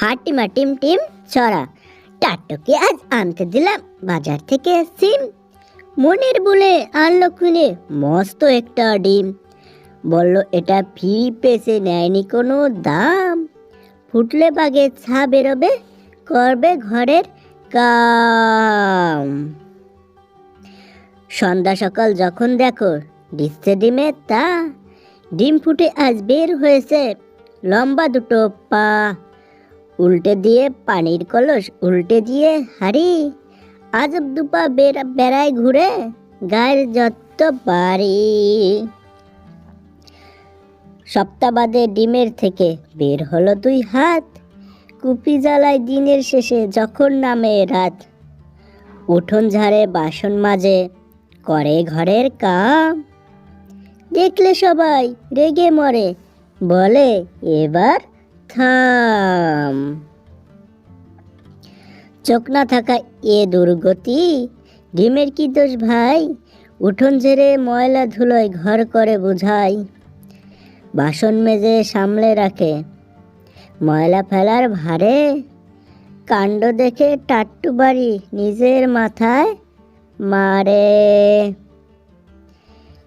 হাটিমা team team ছড়া। টাট্টুকে আজ আনতে দিলাম, বাজার থেকে সিম মনের বলে আনলো খুনে মস্ত একটা ডিম। বলল, এটা ফ্রি পেসে নেয়নি কোনো দাম। ফুটলে বাগে ছা বেরোবে, করবে ঘরের কাম। সন্ধ্যা সকাল যখন দেখো ডিসছে ডিমে তা। ডিম ফুটে আজ বের হয়েছে, লম্বা দুটো পা। উল্টে দিয়ে পানির কলস উল্টে দিয়ে হাড়ি। আজব দুপা বেড়া বেড়ায় ঘুরে গায়ের যত বাড়ি। সপ্তাহ বাদে ডিমের থেকে বের হলো দুই হাত। কুপি জ্বালায় দিনের শেষে যখন নামে রাত। উঠোন ঝাড়ে বাসন মাজে, করে ঘরের কাম। দেখলে সবাই রেগে মরে, বলে, এবার থাম চোখ না থাকা এ দুর্গতি, ডিমের কি দোষ ভাই? উঠোন ঝেড়ে ময়লা ধুলোয় ঘর করে বুঝাই। বাসন মেজে সামলে রাখে। ময়লা ফেলার ভারে কাণ্ড দেখে টাট্টু বাড়ি নিজের মাথায় মারে।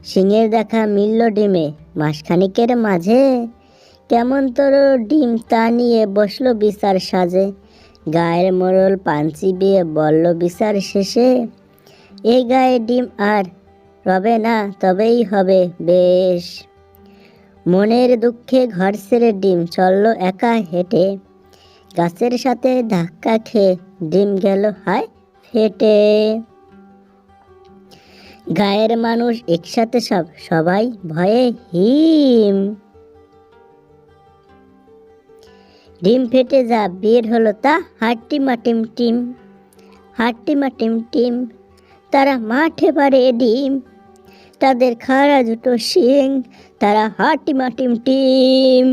সিংহের দেখা মিলল ডিমে, মাসখানিকের মাঝে কেমন তোর ডিম তা নিয়ে বসল বিচার সাজে। গায়ের মোড়ল পাঞ্চি বিয়ে বলল বিচার শেষে এই গায়ে ডিম আর রবে না, তবেই হবে বেশ। মনের দুঃখে ঘর ছেড়ে ডিম চলল একা হেঁটে। গাছের সাথে ধাক্কা খেয়ে ডিম গেল হায় ফেটে। গায়ের মানুষ একসাথে সব, সবাই ভয়ে হিম। ডিম ফেটে যা, বের হলো তা হাট্টিমা মাটিম টিম হাট্টিমা মাটিম টিম। তারা মাঠে পারে ডিম, তাদের খাড়া দুটো শিং, তারা হাট্টিমা মাটিম টিম।